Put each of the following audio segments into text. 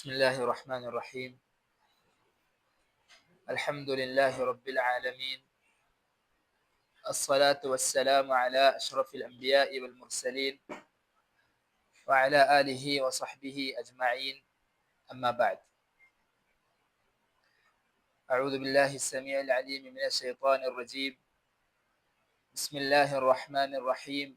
بسم الله الرحمن الرحيم. الحمد لله رب العالمين. الصلاة والسلام على أشرف الأنبياء والمرسلين وعلى آله وصحبه أجمعين. أما بعد. أعوذ بالله السميع العليم من الشيطان الرجيم. بسم الله الرحمن الرحيم.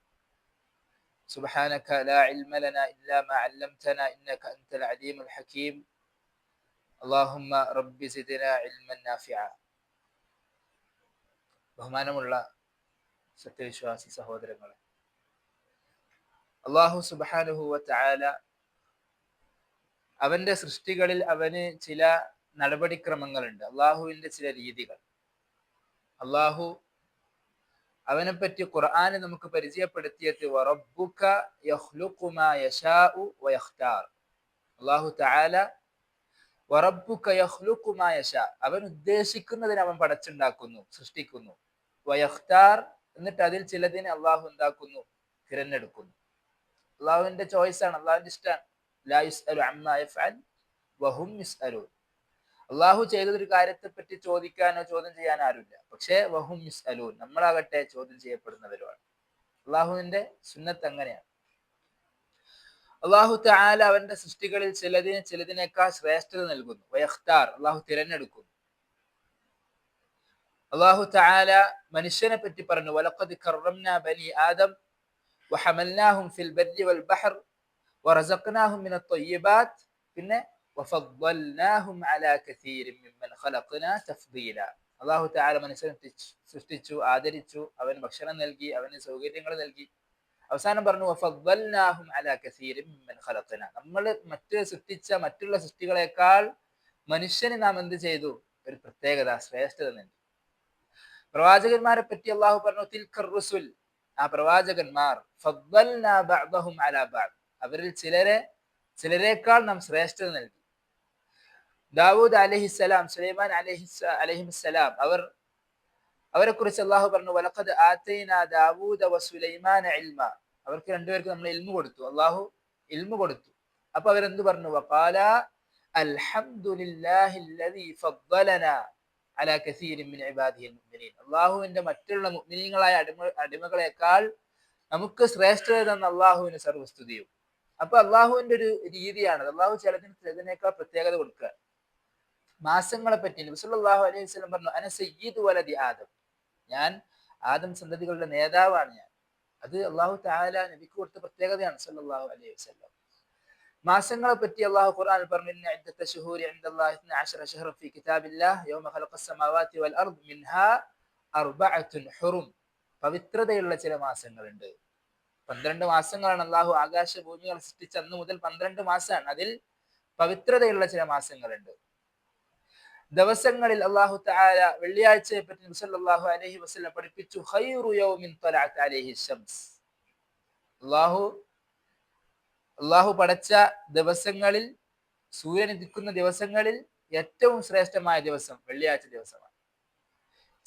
سبحانك لا علم لنا إلا ما علمتنا إنك أنت العليم الحكيم اللهم رب زدنا علما نافعا ബഹുമാനമുള്ള സത്യവിശ്വാസി സഹോദരങ്ങളെ അള്ളാഹു സുബാനുഹുവ ചായാല അവന്റെ സൃഷ്ടികളിൽ അവന് ചില നടപടിക്രമങ്ങളുണ്ട് അള്ളാഹുവിന്റെ ചില രീതികൾ അള്ളാഹു അവനെ പറ്റി ഖുർആാനെ നമുക്ക് പരിചയപ്പെടുത്തിയത് അവൻ ഉദ്ദേശിക്കുന്നതിന് അവൻ പടച്ചുണ്ടാക്കുന്നു സൃഷ്ടിക്കുന്നു. വയഖ്താർ എന്നിട്ട് അതിൽ ചിലതിനെ അള്ളാഹു എന്താക്കുന്നു? തിരഞ്ഞെടുക്കുന്നു. അള്ളാഹുവിന്റെ ചോയ്സ് ആണ് അള്ളാഹുവിന്റെ ഇഷ്ടമാണ്. അള്ളാഹു ചെയ്തൊരു കാര്യത്തെ പറ്റി ചോദിക്കാനോ ചോദ്യം ചെയ്യാനോ ആരുമില്ല. പക്ഷേ വഹും അലൂൻ നമ്മളാകട്ടെ ചോദ്യം ചെയ്യപ്പെടുന്നവരുമാണ്. അള്ളാഹുവിന്റെ സുന്നത്ത് അങ്ങനെയാണ് അള്ളാഹു താല അവന്റെ സൃഷ്ടികളിൽ ചിലതിന് ചിലതിനേക്കാൾ ശ്രേഷ്ഠത നൽകുന്നു. വയഖ്താർ അള്ളാഹു തിരഞ്ഞെടുക്കുന്നു. അള്ളാഹു താല മനുഷ്യനെ പറ്റി പറഞ്ഞു വലഖദ് കറംന ബനി ആദം വഹമൽനാഹും ഫിൽ ബർരി വൽ ബഹർ വറസഖ്നാഹും മിന പിന്നെ അള്ളാഹു താല മനുഷ്യനെ സൃഷ്ടിച്ചു ആദരിച്ചു അവന് ഭക്ഷണം നൽകി അവന് സൗകര്യങ്ങൾ നൽകി. അവസാനം പറഞ്ഞു നമ്മൾ മറ്റ് സൃഷ്ടിച്ച മറ്റുള്ള സൃഷ്ടികളെക്കാൾ മനുഷ്യന് നാം എന്ത് ചെയ്തു? ഒരു പ്രത്യേകത ശ്രേഷ്ഠത നൽകി പ്രവാചകന്മാരെ പറ്റി അള്ളാഹു പറഞ്ഞു തിൽഖർ റുസുൽ. ആ പ്രവാചകന്മാർ അവരിൽ ചിലരെ ചിലരെക്കാൾ നാം ശ്രേഷ്ഠത നൽകി ദാവൂദ് അലഹിസ്സലാം സുലൈമാൻ അലഹി അലഹിസ്സലാം അവർ അവരെ കുറിച്ച് അള്ളാഹു പറഞ്ഞു വലഖദ് ആത്തൈന ദാവൂദ വ സുലൈമാൻ ഇൽമ. അവർക്ക് രണ്ടുപേർക്ക് നമ്മൾ ഇൽമു കൊടുത്തു അള്ളാഹു ഇൽമു കൊടുത്തു. അപ്പൊ അവരെന്ത് പറഞ്ഞു? വഖാല അലാ കസീരിൻ മിൻ ഇബാദിഹിൽ മുഅ്മിനീൻ അള്ളാഹുവിന്റെ മറ്റുള്ള മുഅ്മിനീങ്ങളായ അടിമ അടിമകളെക്കാൾ നമുക്ക് ശ്രേഷ്ഠത തന്ന അള്ളാഹുവിന് സർവസ്തുതിയും അപ്പൊ അള്ളാഹുവിന്റെ ഒരു രീതിയാണ് അള്ളാഹു ചിലതിന് ചിലതിനേക്കാൾ പ്രത്യേകത കൊടുക്കുക. മാസങ്ങളെ പറ്റി നബിസുല്ലാഹു അലൈഹി വസല്ലം പറഞ്ഞു അന സയ്യിദ് വലതി ആദം. ഞാൻ ആദം സന്തതികളുടെ നേതാവാണ് ഞാൻ. അത് അള്ളാഹു താല നബിക്ക് കൊടുത്ത പ്രത്യേകതയാണ് സല്ലാഹു അലൈഹി വസ്ലം മാസങ്ങളെ പറ്റി അള്ളാഹു ഖുർആൻ പറഞ്ഞു ഇന്ന ഇദ്ദത്ത ശുഹൂരി ഇൻദല്ലാഹി 12 ശഹറൻ ഫീ കിതാബില്ലാഹ് യൗമ ഖലഖസ് വൽ അർദ് മിൻഹാ പവിത്രതയുള്ള ചില മാസങ്ങളുണ്ട്. പന്ത്രണ്ട് മാസങ്ങളാണ് അള്ളാഹു ആകാശഭൂമികൾ സൃഷ്ടിച്ച അന്ന് മുതൽ പന്ത്രണ്ട് മാസമാണ് അതിൽ പവിത്രതയുള്ള ചില മാസങ്ങളുണ്ട്. ദിവസങ്ങളിൽ അള്ളാഹു താല വെള്ളിയാഴ്ചയെ പറ്റി മുസല്ലാഹു അലഹി വസ്ലം പഠിപ്പിച്ചു അള്ളാഹു അള്ളാഹു പടച്ച ദിവസങ്ങളിൽ സൂര്യൻ നിൽക്കുന്ന ദിവസങ്ങളിൽ ഏറ്റവും ശ്രേഷ്ഠമായ ദിവസം വെള്ളിയാഴ്ച ദിവസമാണ്.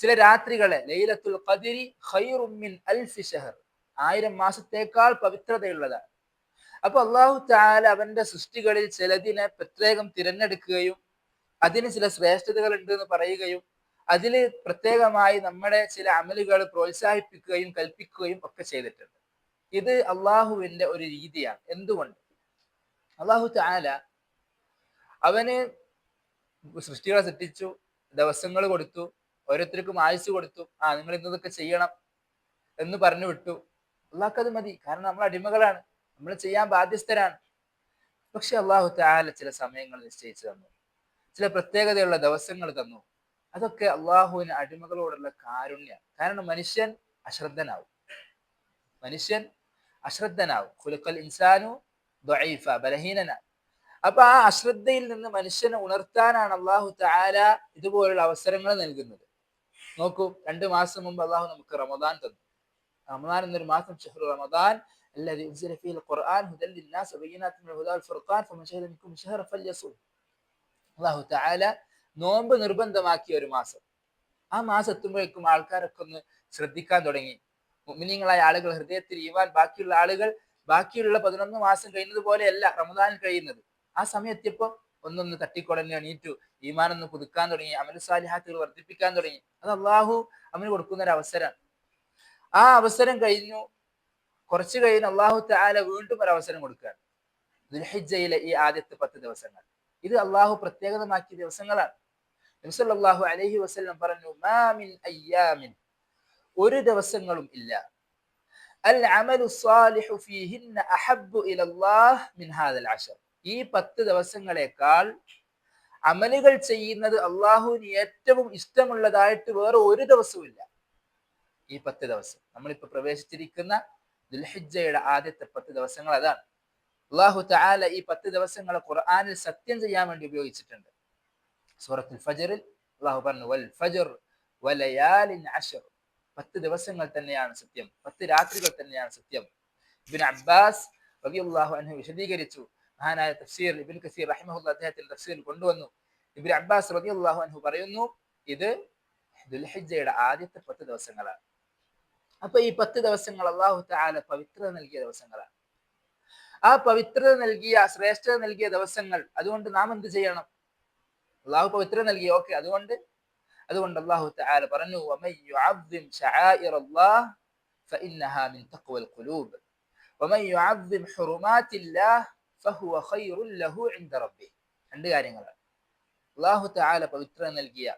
ചില രാത്രികളെ ലൈലത്തുൽ ഖദിരി ഖൈറുമിൻ അൽഫി ഷഹർ ആയിരം മാസത്തേക്കാൾ പവിത്രതയുള്ളതാണ്. അപ്പൊ അള്ളാഹു താല അവന്റെ സൃഷ്ടികളിൽ ചിലതിനെ പ്രത്യേകം തിരഞ്ഞെടുക്കുകയും അതിന് ചില ശ്രേഷ്ഠതകൾ ഉണ്ട് എന്ന് പറയുകയും അതിൽ പ്രത്യേകമായി നമ്മുടെ ചില അമലുകൾ പ്രോത്സാഹിപ്പിക്കുകയും കൽപ്പിക്കുകയും ഒക്കെ ചെയ്തിട്ടുണ്ട്. ഇത് അള്ളാഹുവിന്റെ ഒരു രീതിയാണ്. എന്തുകൊണ്ട്? അള്ളാഹു താല അവന് സൃഷ്ടികളെ സൃഷ്ടിച്ചു ദിവസങ്ങൾ കൊടുത്തു ഓരോരുത്തർക്കും ആയുസ് കൊടുത്തു. ആ നിങ്ങൾ ഇന്നതൊക്കെ ചെയ്യണം എന്ന് പറഞ്ഞു വിട്ടു. അള്ളാഹ്ക്ക് അത് മതി. കാരണം നമ്മൾ അടിമകളാണ്. നമ്മൾ ചെയ്യാൻ ബാധ്യസ്ഥരാണ്. പക്ഷെ അള്ളാഹു താല ചില സമയങ്ങൾ നിശ്ചയിച്ചു തന്നു. ചില പ്രത്യേകതയുള്ള ദിവസങ്ങൾ തന്നു അതൊക്കെ അള്ളാഹുവിന് അടിമകളോടുള്ള കാരുണ്യാണ് കാരണം മനുഷ്യൻ അശ്രദ്ധനാവും മനുഷ്യൻ അശ്രദ്ധനാവും ഖുലുക്കൽ ഇൻസാനു ദൊയ്ഫ ബലഹീനനാണ് അപ്പൊ ആ അശ്രദ്ധയിൽ നിന്ന് മനുഷ്യനെ ഉണർത്താനാണ് അള്ളാഹു താല ഇതുപോലുള്ള അവസരങ്ങൾ നൽകുന്നത് നോക്കൂ രണ്ടു മാസം മുമ്പ് അള്ളാഹു നമുക്ക് റമദാൻ തന്നു റമദാൻ എന്നൊരു മാസം ഷഹ്റു റമദാൻ الذي أنزل فيه القرآن هدى للناس وبينات من الهدى والفرقان فمن شهد منكم الشهر فليصوم അള്ളാഹു താല നോമ്പ് നിർബന്ധമാക്കിയ ഒരു മാസം. ആ മാസം എത്തുമ്പോഴേക്കും ആൾക്കാരൊക്കെ ഒന്ന് ശ്രദ്ധിക്കാൻ തുടങ്ങി. മുമിനിങ്ങളായ ആളുകൾ ഹൃദയത്തിൽ ഈവാൻ ബാക്കിയുള്ള ആളുകൾ ബാക്കിയുള്ള പതിനൊന്ന് മാസം കഴിയുന്നത് പോലെയല്ല റമദാൻ കഴിയുന്നത്. ആ സമയത്തിപ്പോ ഒന്നൊന്ന് തട്ടിക്കൊടഞ്ഞ് എണീറ്റു. ഒന്ന് പുതുക്കാൻ തുടങ്ങി അമല സാലിഹാത്തുകൾ വർദ്ധിപ്പിക്കാൻ തുടങ്ങി. അത് അള്ളാഹു അവന് കൊടുക്കുന്ന ഒരു അവസരമാണ് ആ അവസരം കഴിഞ്ഞു. കുറച്ച് കഴിഞ്ഞ് അള്ളാഹു താല വീണ്ടും ഒരു അവസരം കൊടുക്കുകയാണ്. ദുൽഹിജയിലെ ഈ ആദ്യത്തെ പത്ത് ദിവസങ്ങൾ. ഇത് അള്ളാഹു പ്രത്യേകതമാക്കിയ ദിവസങ്ങളാണ്. നബിസല്ലാഹു അലഹി വസ്ലം പറഞ്ഞു മാമിൻ അയ്യാമിൻ. ഒരു ദിവസങ്ങളും ഇല്ല. അൽ അമലു സാലിഹു ഫീഹിന്ന മിൻ ഹാദൽ ഈ പത്ത് ദിവസങ്ങളെക്കാൾ അമലുകൾ ചെയ്യുന്നത് അള്ളാഹുവിന് ഏറ്റവും ഇഷ്ടമുള്ളതായിട്ട് വേറെ ഒരു ദിവസവുമില്ല ഈ പത്ത് ദിവസം. നമ്മളിപ്പോ പ്രവേശിച്ചിരിക്കുന്ന ദുൽഹിജയുടെ ആദ്യത്തെ പത്ത് ദിവസങ്ങൾ അതാണ്. അള്ളാഹു താല ഈ പത്ത് ദിവസങ്ങളെ ഖുർആാനിൽ സത്യം ചെയ്യാൻ വേണ്ടി ഉപയോഗിച്ചിട്ടുണ്ട്. സൂറത്തുൽ ഫജറിൽ അള്ളാഹു പറഞ്ഞു വൽ ഫജർ വലയാലിൻ അഷർ പത്ത് ദിവസങ്ങൾ തന്നെയാണ് സത്യം പത്ത് രാത്രികൾ തന്നെയാണ് സത്യം. ഇബിൻ അബ്ബാസ് റബിയുള്ളാഹു അൻഹു വിശദീകരിച്ചു മഹാനായ തഫ്സീർ ഇബിൻ കസീർ റഹ്മുല്ല അദ്ദേഹത്തിന്റെ തഫ്സീർ കൊണ്ടുവന്നു. ഇബിൻ അബ്ബാസ് റബിയുള്ളാഹു അൻഹു പറയുന്നു ഇത് ദുൽഹിജയുടെ ആദ്യത്തെ പത്ത് ദിവസങ്ങളാണ്. അപ്പൊ ഈ പത്ത് ദിവസങ്ങൾ അള്ളാഹു താല പവിത്രത നൽകിയ ദിവസങ്ങളാണ്. ആ പവിത്രത നൽകിയ ശ്രേഷ്ഠത നൽകിയ ദിവസങ്ങൾ. അതുകൊണ്ട് നാം എന്ത് ചെയ്യണം? അള്ളാഹു പവിത്രത നൽകി. ഓക്കെ അതുകൊണ്ട്? അതുകൊണ്ട് അള്ളാഹു തആല പറഞ്ഞു വമൻ യുഅദ്ദിം ശആഇർ അല്ലാഹ് ഫഇന്നഹാ മിൻ തഖ്വൽ ഖുലൂബ്. വമൻ യുഅദ്ദിം ഹുറുമാതില്ലാഹ് ഫഹുവ ഖൈറുൻ ലഹു ഇൻദ റബ്ബിഹ്. രണ്ട് കാര്യങ്ങൾ. അള്ളാഹു തആല പവിത്രത നൽകിയ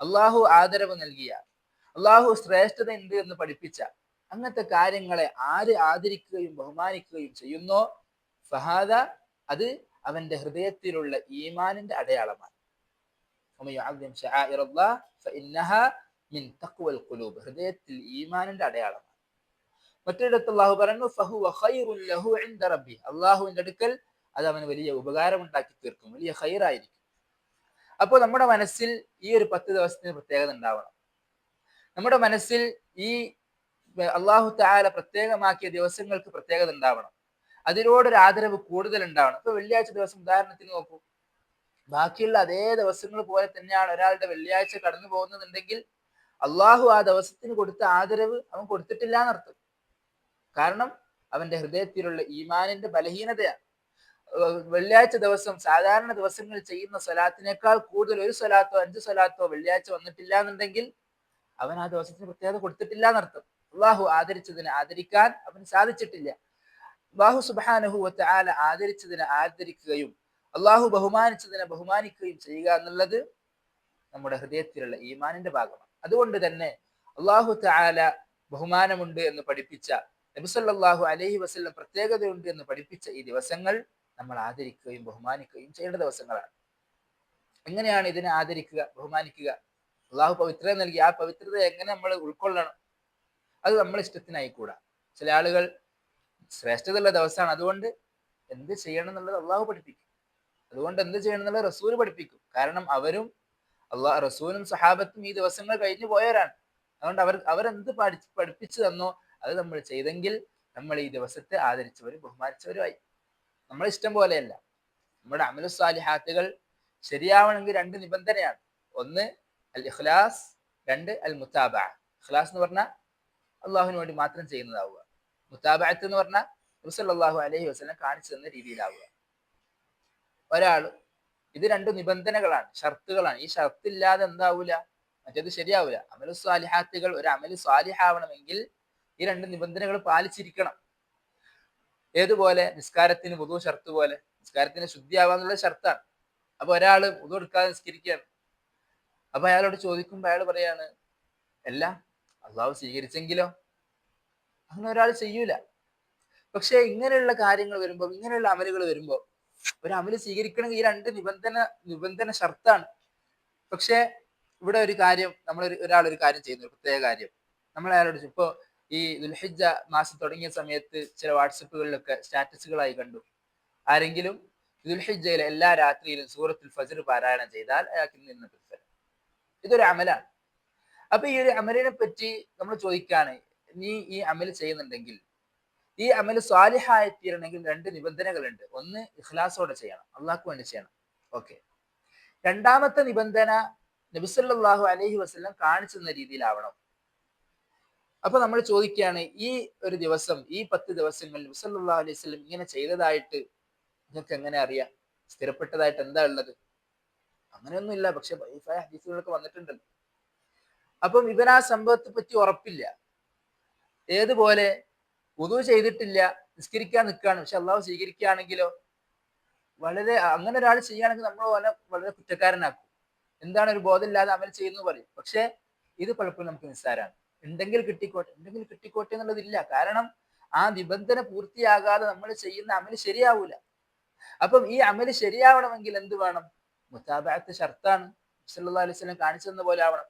അള്ളാഹു ആദരവ് നൽകിയ അള്ളാഹു ശ്രേഷ്ഠത ഉണ്ട് എന്ന് പഠിപ്പിച്ച അങ്ങനത്തെ കാര്യങ്ങളെ ആര് ആദരിക്കുകയും ബഹുമാനിക്കുകയും ചെയ്യുന്നോ? ഫഹാദ അത് അവന്റെ ഹൃദയത്തിലുള്ള ഈമാനിന്റെ അടയാളമാണ്. ഹൃദയത്തിൽ ഈമാനിന്റെ അടയാളമാണ്. മറ്റൊരിടത്ത് അള്ളാഹു പറഞ്ഞു അള്ളാഹുവിന്റെ അടുക്കൽ അത് അവന് വലിയ ഉപകാരം ഉണ്ടാക്കി തീർക്കും വലിയ ഹൈറായിരിക്കും അപ്പോൾ നമ്മുടെ മനസ്സിൽ ഈ ഒരു പത്ത് ദിവസത്തിന് പ്രത്യേകത ഉണ്ടാവണം. നമ്മുടെ മനസ്സിൽ ഈ അള്ളാഹു താല പ്രത്യേകമാക്കിയ ദിവസങ്ങൾക്ക് പ്രത്യേകത ഉണ്ടാവണം. അതിനോടൊരു ആദരവ് കൂടുതൽ ഉണ്ടാവണം ഇപ്പൊ വെള്ളിയാഴ്ച ദിവസം ഉദാഹരണത്തിന് നോക്കൂ. ബാക്കിയുള്ള അതേ ദിവസങ്ങൾ പോലെ തന്നെയാണ് ഒരാളുടെ വെള്ളിയാഴ്ച കടന്നു പോകുന്നതുണ്ടെങ്കിൽ അള്ളാഹു ആ ദിവസത്തിന് കൊടുത്ത ആദരവ് അവൻ കൊടുത്തിട്ടില്ല എന്നർത്ഥം. കാരണം അവന്റെ ഹൃദയത്തിലുള്ള ഈമാനിന്റെ ബലഹീനതയാണ്. വെള്ളിയാഴ്ച ദിവസം സാധാരണ ദിവസങ്ങൾ ചെയ്യുന്ന സ്വലാത്തിനേക്കാൾ കൂടുതൽ ഒരു സ്വലാത്തോ അഞ്ച് സ്വലാത്തോ വെള്ളിയാഴ്ച വന്നിട്ടില്ല എന്നുണ്ടെങ്കിൽ അവൻ ആ ദിവസത്തിന് പ്രത്യേകത കൊടുത്തിട്ടില്ല എന്നർത്ഥം. അള്ളാഹു ആദരിച്ചതിനെ ആദരിക്കാൻ അവന് സാധിച്ചിട്ടില്ല. അള്ളാഹു സുബാനഹുവത്തെ ആല ആദരിച്ചതിനെ ആദരിക്കുകയും അള്ളാഹു ബഹുമാനിച്ചതിനെ ബഹുമാനിക്കുകയും ചെയ്യുക എന്നുള്ളത് നമ്മുടെ ഹൃദയത്തിലുള്ള ഈമാനിന്റെ ഭാഗമാണ്. അതുകൊണ്ട് തന്നെ അള്ളാഹു താല ബഹുമാനമുണ്ട് എന്ന് പഠിപ്പിച്ച നബിസല്ലാഹു അലഹി വസ്ല്ലം പ്രത്യേകതയുണ്ട് എന്ന് പഠിപ്പിച്ച ഈ ദിവസങ്ങൾ നമ്മൾ ആദരിക്കുകയും ബഹുമാനിക്കുകയും ചെയ്യേണ്ട ദിവസങ്ങളാണ്. എങ്ങനെയാണ് ഇതിനെ ആദരിക്കുക ബഹുമാനിക്കുക? അള്ളാഹു പവിത്രത നൽകി ആ പവിത്രത എങ്ങനെ നമ്മൾ ഉൾക്കൊള്ളണം? അത് നമ്മൾ ഇഷ്ടത്തിനായിക്കൂടാ. ചില ആളുകൾ ശ്രേഷ്ഠതയുള്ള ദിവസമാണ് അതുകൊണ്ട് എന്ത് ചെയ്യണം എന്നുള്ളത് അള്ളാഹു പഠിപ്പിക്കും. അതുകൊണ്ട് എന്ത് ചെയ്യണം എന്നുള്ളത് റസൂൽ പഠിപ്പിക്കും. കാരണം അവരും അള്ളാഹ് റസൂലും സഹാബത്തും ഈ ദിവസങ്ങൾ കഴിഞ്ഞു പോയവരാണ്. അതുകൊണ്ട് അവർ അവരെന്ത് പഠി പഠിപ്പിച്ചു തന്നോ അത് നമ്മൾ ചെയ്തെങ്കിൽ നമ്മൾ ഈ ദിവസത്തെ ആദരിച്ചവരും ബഹുമാനിച്ചവരുമായി. നമ്മൾ ഇഷ്ടം പോലെയല്ല. നമ്മുടെ അമലു സാലിഹാത്തുകൾ ശരിയാവണമെങ്കിൽ രണ്ട് നിബന്ധനയാണ്. ഒന്ന് അൽ ഇഖ്ലാസ് രണ്ട് അൽ മുത്താബ ഇഖ്ലാസ് എന്ന് പറഞ്ഞാൽ അള്ളാഹുവിന് വേണ്ടി മാത്രം ചെയ്യുന്നതാവുക. മുത്താബായത്ത് എന്ന് പറഞ്ഞാൽ റസല്ലാഹു അലഹി വസ്ലം കാണിച്ചു തന്ന രീതിയിലാവുക. ഒരാൾ ഇത് രണ്ട് നിബന്ധനകളാണ് ഷർത്തുകളാണ്. ഈ ഷർത്തില്ലാതെ എന്താവൂല? മറ്റേത് ശരിയാവൂല. അമലു സ്വാലിഹാത്തുകൾ ഒരു അമൽ സ്വാലിഹാവണമെങ്കിൽ ഈ രണ്ട് നിബന്ധനകൾ പാലിച്ചിരിക്കണം. ഏതുപോലെ? നിസ്കാരത്തിന് പൊതു ഷർത്ത് പോലെ. നിസ്കാരത്തിന് ശുദ്ധിയാവാന്നുള്ള ഷർത്താണ്. അപ്പൊ ഒരാൾ പൊതു എടുക്കാതെ നിസ്കരിക്കുകയാണ്. അപ്പൊ അയാളോട് ചോദിക്കുമ്പോൾ അയാൾ പറയാണ് അല്ല അള്ളാഹു സ്വീകരിച്ചെങ്കിലോ? അങ്ങനെ ഒരാൾ ചെയ്യൂല. പക്ഷെ ഇങ്ങനെയുള്ള കാര്യങ്ങൾ വരുമ്പോൾ ഇങ്ങനെയുള്ള അമലുകൾ വരുമ്പോൾ ഒരു അമൽ സ്വീകരിക്കണമെങ്കിൽ ഈ രണ്ട് നിബന്ധന നിബന്ധന ഷർത്താണ്. പക്ഷേ ഇവിടെ ഒരു കാര്യം നമ്മൾ ഒരാൾ ഒരു കാര്യം ചെയ്യുന്നു ഒരു പ്രത്യേക കാര്യം. നമ്മൾ അയാളോട് ഇപ്പോ ഈ ദുൽഹിജ മാസം തുടങ്ങിയ സമയത്ത് ചില വാട്സപ്പുകളിലൊക്കെ സ്റ്റാറ്റസുകളായി കണ്ടു. ആരെങ്കിലും ദുൽഹിജയിലെ എല്ലാ രാത്രിയിലും സൂറത്തുൽ ഫജർ പാരായണം ചെയ്താൽ അയാൾക്ക് നിന്ന് പ്രതിഫലം. ഇതൊരു അമലാണ്. അപ്പൊ ഈ ഒരു അമലിനെ പറ്റി നമ്മൾ ചോദിക്കാണ്. നീ ഈ അമൽ ചെയ്യുന്നുണ്ടെങ്കിൽ ഈ അമൽ സ്വാലിഹായി തീരണമെങ്കിൽ രണ്ട് നിബന്ധനകളുണ്ട്. ഒന്ന് ഇഖ്ലാസോടെ ചെയ്യണം. അള്ളാഹ്ക്ക് വേണ്ടി ചെയ്യണം. ഓക്കെ. രണ്ടാമത്തെ നിബന്ധന നബിസല്ലാഹു അലഹി വസ്ലം കാണിച്ചു തന്ന രീതിയിലാവണം. അപ്പൊ നമ്മൾ ചോദിക്കുകയാണ് ഈ ഒരു ദിവസം ഈ പത്ത് ദിവസങ്ങളിൽ നബിസല്ലാഹു അലൈഹി വസ്ലം ഇങ്ങനെ ചെയ്തതായിട്ട് നിങ്ങൾക്ക് എങ്ങനെ അറിയാം? സ്ഥിരപ്പെട്ടതായിട്ട് എന്താ ഉള്ളത്? അങ്ങനെയൊന്നുമില്ല. പക്ഷെ ഹദീസുകളൊക്കെ വന്നിട്ടുണ്ടല്ലോ. അപ്പം ഇവൻ ആ സംഭവത്തെ പറ്റി ഉറപ്പില്ല. ഏതുപോലെ? പൊതു ചെയ്തിട്ടില്ല. നിസ്കരിക്കാൻ നിൽക്കുകയാണ്. പക്ഷെ അള്ളാഹു സ്വീകരിക്കുകയാണെങ്കിലോ? വളരെ അങ്ങനെ ഒരാൾ ചെയ്യുകയാണെങ്കിൽ നമ്മൾ വളരെ വളരെ കുറ്റക്കാരനാക്കും. എന്താണ് ഒരു ബോധമില്ലാതെ അവൻ ചെയ്യുന്നത് പറയും. പക്ഷെ ഇത് പലപ്പോഴും നമുക്ക് നിസ്സാരമാണ്. ഉണ്ടെങ്കിൽ കിട്ടിക്കോട്ടെ ഉണ്ടെങ്കിൽ കിട്ടിക്കോട്ടെ എന്നുള്ളതില്ല. കാരണം ആ നിബന്ധന പൂർത്തിയാകാതെ നമ്മൾ ചെയ്യുന്ന അമൽ ശരിയാവൂല. അപ്പം ഈ അമൽ ശരിയാവണമെങ്കിൽ എന്ത് വേണം? മുത്താബാത്ത് ഷർത്താണ്. അലൈഹി വസല്ലം കാണിച്ചു പോലെ ആവണം.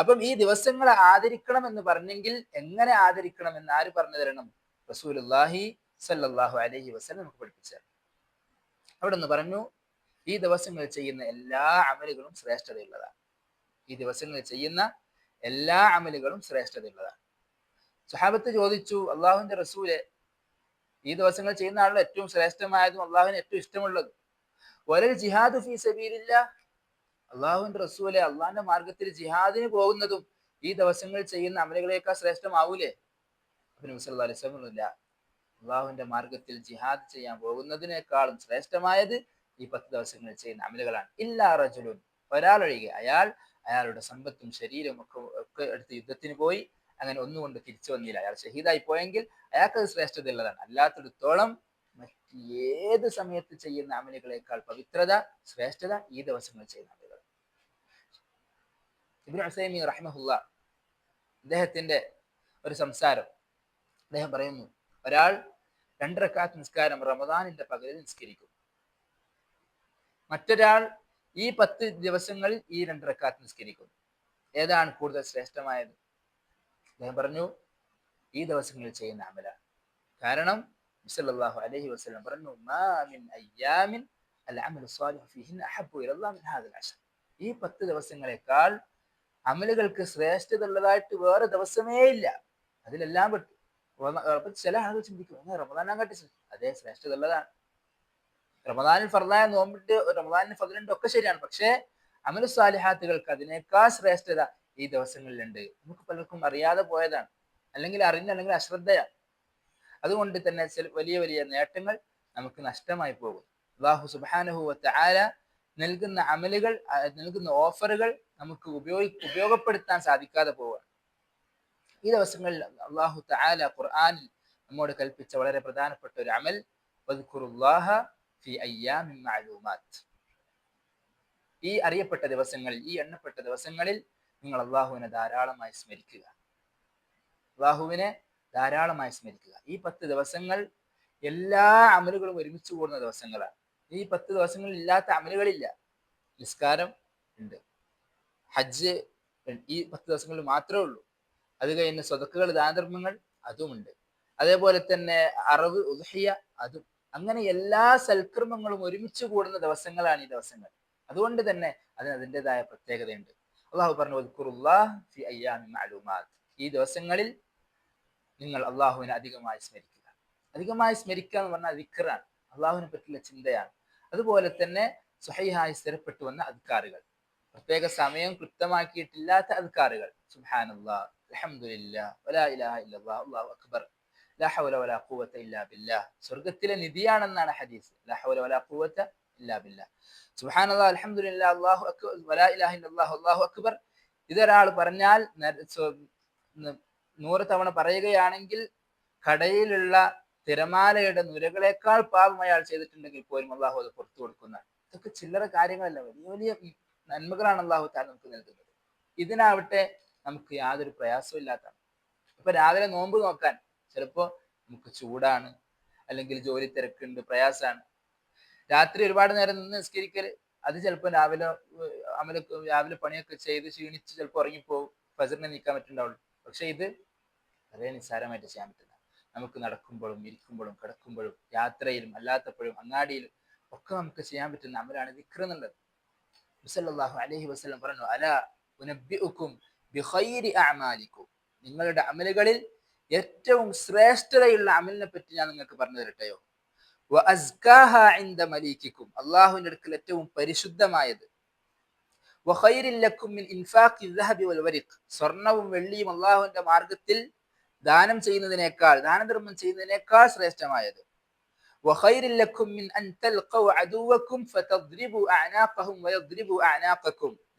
അപ്പം ഈ ദിവസങ്ങളെ ആദരിക്കണം എന്ന് പറഞ്ഞെങ്കിൽ എങ്ങനെ ആദരിക്കണം എന്ന് ആര് പറഞ്ഞു തരണം? റസൂലുല്ലാഹി സല്ലാഹു അലഹി വസ്ലം നമുക്ക് പഠിപ്പിച്ചു അവിടെ നിന്ന് പറഞ്ഞു ഈ ദിവസങ്ങൾ ചെയ്യുന്ന എല്ലാ അമലുകളും ശ്രേഷ്ഠതയുള്ളതാണ്. ഈ ദിവസങ്ങൾ ചെയ്യുന്ന എല്ലാ അമലുകളും ശ്രേഷ്ഠതയുള്ളതാണ്. സുഹാബത്ത് ചോദിച്ചു അള്ളാഹുവിന്റെ റസൂൽ ഈ ദിവസങ്ങൾ ചെയ്യുന്ന ആളുടെ ഏറ്റവും ശ്രേഷ്ഠമായതും അള്ളാഹുവിന് ഏറ്റവും ഇഷ്ടമുള്ളതും? ഒരൽ ജിഹാദ് ഫീ സബീലില്ല അള്ളാഹുവിന്റെ റസൂലെ അള്ളാഹിന്റെ മാർഗത്തിൽ ജിഹാദിന് പോകുന്നതും ഈ ദിവസങ്ങളിൽ ചെയ്യുന്ന അമലുകളേക്കാൾ ശ്രേഷ്ഠമാവൂലേ? അപ്പൊ നബി അലൈഹി സ്വലമില്ല അള്ളാഹുവിന്റെ മാർഗത്തിൽ ജിഹാദ് ചെയ്യാൻ പോകുന്നതിനേക്കാളും ശ്രേഷ്ഠമായത് ഈ പത്ത് ദിവസങ്ങളിൽ ചെയ്യുന്ന അമലുകളാണ്. ഇല്ലാ റജുലുൻ ഒരാളൊഴികെ. അയാൾ അയാളുടെ സമ്പത്തും ശരീരവും ഒക്കെ ഒക്കെ എടുത്ത് യുദ്ധത്തിന് പോയി. അങ്ങനെ ഒന്നുകൊണ്ട് തിരിച്ചു വന്നില്ല. അയാൾ ഷഹീദായി പോയെങ്കിൽ അയാൾക്ക് അത് ശ്രേഷ്ഠതയുള്ളതാണ്. അല്ലാത്തിടത്തോളം മറ്റ് ഏത് സമയത്ത് ചെയ്യുന്ന അമലുകളേക്കാൾ പവിത്രത ശ്രേഷ്ഠത ഈ ദിവസങ്ങളിൽ ചെയ്യുന്ന അമലുകൾ ഇബ്നു ഹുസൈമി റഹ്മഹുല്ല അദ്ദേഹത്തിന്റെ ഒരു സംസാരം. അദ്ദേഹം പറയുന്നു ഒരാൾ രണ്ടരക്കാത്ത് നിസ്കാരം റമദാനിന്റെ പകലിൽ നിസ്കരിക്കും. മറ്റൊരാൾ ഈ പത്ത് ദിവസങ്ങളിൽ ഈ രണ്ടരക്കാത്ത് നിസ്കരിക്കും. ഏതാണ് കൂടുതൽ ശ്രേഷ്ഠമായത്? അദ്ദേഹം പറഞ്ഞു ഈ ദിവസങ്ങളിൽ ചെയ്യുന്ന അമല കാരണം സല്ലല്ലാഹു അലൈഹി വസല്ലം പറഞ്ഞു മാ മിൻ അയ്യാമിൻ അൽ ഫീഹിൻ അഹബ്ബു ഹാദൽ അശർ ഈ പത്ത് ദിവസങ്ങളെക്കാൾ അമലുകൾക്ക് ശ്രേഷ്ഠത ഉള്ളതായിട്ട് വേറെ ദിവസമേ ഇല്ല. അതിലെല്ലാം പെട്ടു. അപ്പൊ ചില ആളുകൾ ചിന്തിക്കും റമദാൻ കാട്ടി അതേ ശ്രേഷ്ഠത ഉള്ളതാണ് റമദാനിൽ ഫർദായ നോമ്പിട്ട് റമദാനിൽ ഫതിലുണ്ട് ഒക്കെ ശരിയാണ്. പക്ഷേ അമലു സാലിഹാത്തുകൾക്ക് അതിനേക്കാൾ ശ്രേഷ്ഠത ഈ ദിവസങ്ങളിലുണ്ട്. നമുക്ക് പലർക്കും അറിയാതെ പോയതാണ്. അല്ലെങ്കിൽ അറിഞ്ഞ അല്ലെങ്കിൽ അശ്രദ്ധയാണ്. അതുകൊണ്ട് തന്നെ വലിയ വലിയ നേട്ടങ്ങൾ നമുക്ക് നഷ്ടമായി പോകും അള്ളാഹു സുബാനുഹുവത്ത് ആല നൽകുന്ന അമലുകൾ നൽകുന്ന ഓഫറുകൾ നമുക്ക് ഉപയോഗി ഉപയോഗപ്പെടുത്താൻ സാധിക്കാതെ പോവുക ഈ ദിവസങ്ങളിൽ അള്ളാഹു തആല ഖുർആനിൽ നമ്മോട് കൽപ്പിച്ച വളരെ പ്രധാനപ്പെട്ട ഒരു അമൽ ഫി ഈ അറിയപ്പെട്ട ദിവസങ്ങളിൽ ഈ എണ്ണപ്പെട്ട ദിവസങ്ങളിൽ നിങ്ങൾ അള്ളാഹുവിനെ ധാരാളമായി സ്മരിക്കുക. അള്ളാഹുവിനെ ധാരാളമായി സ്മരിക്കുക. ഈ പത്ത് ദിവസങ്ങൾ എല്ലാ അമലുകളും ഒരുമിച്ച് കൂടുന്ന ദിവസങ്ങളാണ്. ഈ പത്ത് ദിവസങ്ങളിൽ ഇല്ലാത്ത അമലുകളില്ല. നിസ്കാരം ഉണ്ട്. ഹജ്ജ് ഈ പത്ത് ദിവസങ്ങളിൽ മാത്രമേ ഉള്ളൂ. അത് കഴിഞ്ഞ് സ്വതക്കുകൾ ദാനധർമ്മങ്ങൾ അതുമുണ്ട് അതേപോലെ തന്നെ അറവ് ഉദ്ഹിയ അതും. അങ്ങനെ എല്ലാ സൽക്കർമ്മങ്ങളും ഒരുമിച്ച് കൂടുന്ന ദിവസങ്ങളാണ് ഈ ദിവസങ്ങൾ. അതുകൊണ്ട് തന്നെ അതിന് അതിന്റെതായ പ്രത്യേകതയുണ്ട്. അള്ളാഹു പറഞ്ഞു ഈ ദിവസങ്ങളിൽ നിങ്ങൾ അള്ളാഹുവിനെ അധികമായി സ്മരിക്കുക. അധികമായി സ്മരിക്കുക എന്ന് പറഞ്ഞാൽ വിക്റാണ്. അള്ളാഹുവിനെ പറ്റിയുള്ള ചിന്തയാണ്. അതുപോലെ തന്നെ സുഹൈഹായി സ്ഥിരപ്പെട്ടു വന്ന അധികാറുകൾ പ്രത്യേക സമയം കൃത്യമാക്കിയിട്ടില്ലാത്ത അധികാറുകൾ സുഹാനുള്ള അക്ബർ. സ്വർഗത്തിലെ നിധിയാണെന്നാണ് ഹദീസ്. അള്ളാഹു അക്ബർ ഇതൊരാൾ പറഞ്ഞാൽ നൂറ് തവണ പറയുകയാണെങ്കിൽ കടയിലുള്ള തിരമാലയുടെ നുരകളെക്കാൾ പാപം അയാൾ ചെയ്തിട്ടുണ്ടെങ്കിൽ പോലും അള്ളാഹു അത് പുറത്തു കൊടുക്കുന്ന ഇതൊക്കെ ചില്ലറ കാര്യങ്ങളല്ല. വലിയ വലിയ നന്മകളാണ് അള്ളാഹു താൻ നമുക്ക് നൽകുന്നത്. ഇതിനാവട്ടെ നമുക്ക് യാതൊരു പ്രയാസവും ഇല്ലാത്തതാണ്. ഇപ്പൊ രാവിലെ നോമ്പ് നോക്കാൻ ചിലപ്പോ നമുക്ക് ചൂടാണ്. അല്ലെങ്കിൽ ജോലി തിരക്കുണ്ട് പ്രയാസമാണ്. രാത്രി ഒരുപാട് നേരം നിന്ന് നിസ്കരിക്കൽ അത് ചിലപ്പോൾ രാവിലെ അമല രാവിലെ പണിയൊക്കെ ചെയ്ത് ക്ഷീണിച്ച് ചിലപ്പോൾ ഉറങ്ങിപ്പോവും. ഫസറിനെ നീക്കാൻ പറ്റുന്നുണ്ടാവുള്ളൂ. പക്ഷെ ഇത് വളരെ നിസ്സാരമായിട്ട് ചെയ്യാൻ പറ്റില്ല നമുക്ക് നടക്കുമ്പോഴും ഇരിക്കുമ്പോഴും കിടക്കുമ്പോഴും യാത്രയിലും അല്ലാത്തപ്പോഴും അങ്ങാടിയിലും ഒക്കെ നമുക്ക് ചെയ്യാൻ പറ്റുന്ന അമലാണ് ദിക്ർ എന്നുള്ളത് മുസല്ലാഹു അലൈഹി വസ്ലം പറഞ്ഞു അല അഅമാലിക്കും. നിങ്ങളുടെ അമലുകളിൽ ഏറ്റവും ശ്രേഷ്ഠതയുള്ള അമലിനെ പറ്റി ഞാൻ നിങ്ങൾക്ക് പറഞ്ഞു തരട്ടെയോ? മലീക്കിക്കും. അള്ളാഹുവിന്റെ അടുക്കൽ ഏറ്റവും പരിശുദ്ധമായത്. സ്വർണവും വെള്ളിയും അള്ളാഹുവിന്റെ മാർഗത്തിൽ ദാനം ചെയ്യുന്നതിനേക്കാൾ ദാനധർമ്മം ചെയ്യുന്നതിനേക്കാൾ ശ്രേഷ്ഠമായത്.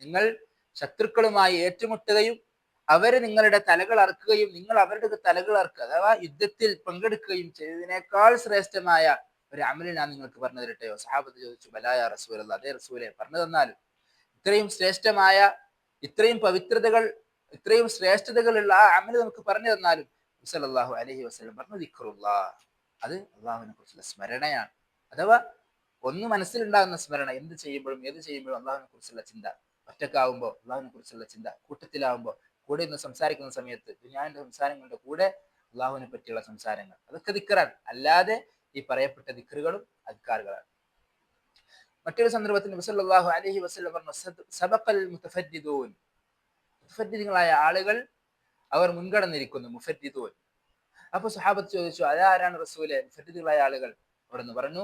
നിങ്ങൾ ശത്രുക്കളുമായി ഏറ്റുമുട്ടുകയും അവർ നിങ്ങളുടെ തലകൾ അറക്കുകയും നിങ്ങൾ അവരുടെ തലകൾ അറക്കുക അഥവാ യുദ്ധത്തിൽ പങ്കെടുക്കുകയും ചെയ്തതിനേക്കാൾ ശ്രേഷ്ഠമായ ഒരു അമലിൽ ഞാൻ നിങ്ങൾക്ക് പറഞ്ഞു തരട്ടെയോ സഹാബത്ത് ചോദിച്ചു ബലായ റസൂൽ അതേ റസൂലെ പറഞ്ഞു തന്നാലും ഇത്രയും ശ്രേഷ്ഠമായ ഇത്രയും പവിത്രതകൾ ഇത്രയും ശ്രേഷ്ഠതകളുള്ള ആ അമൽ നമുക്ക് പറഞ്ഞു തന്നാലും സല്ലല്ലാഹു അലഹി വസ്ലം പറഞ്ഞു ദിക്റുല്ലാ. അത് അള്ളാഹുവിനെ കുറിച്ചുള്ള സ്മരണയാണ്. അഥവാ ഒന്ന് മനസ്സിലുണ്ടാകുന്ന സ്മരണ എന്ത് ചെയ്യുമ്പോഴും ഏത് ചെയ്യുമ്പോഴും അള്ളാഹുവിനെ കുറിച്ചുള്ള ചിന്ത. ഒറ്റക്കാവുമ്പോൾ അള്ളാഹുവിനെ കുറിച്ചുള്ള ചിന്ത. കൂട്ടത്തിലാവുമ്പോൾ കൂടെ ഇന്ന് സംസാരിക്കുന്ന സമയത്ത് ദുനിയാവിന്റെ സംസാരങ്ങളുടെ കൂടെ അള്ളാഹുവിനെ പറ്റിയുള്ള സംസാരങ്ങൾ. അതൊക്കെ ദിക്കറാണ് അല്ലാതെ ഈ പറയപ്പെട്ട ദിക്കറുകളും അധികാറുകളാണ് മറ്റൊരു സന്ദർഭത്തിൽ അലഹി വസ്ലം പറഞ്ഞു സബക്കൽ മുത്തഫദ്ദിദുകളായ ആളുകൾ അവർ മുൻകടന്നിരിക്കുന്നു മുഫദ്ദിദൂൻ. അപ്പൊ സുഹാബത്ത് ചോദിച്ചു അതാരാണ് റസൂലെ? മുഫദ്ദിദുകളായ ആളുകൾ അവിടെ നിന്ന് പറഞ്ഞു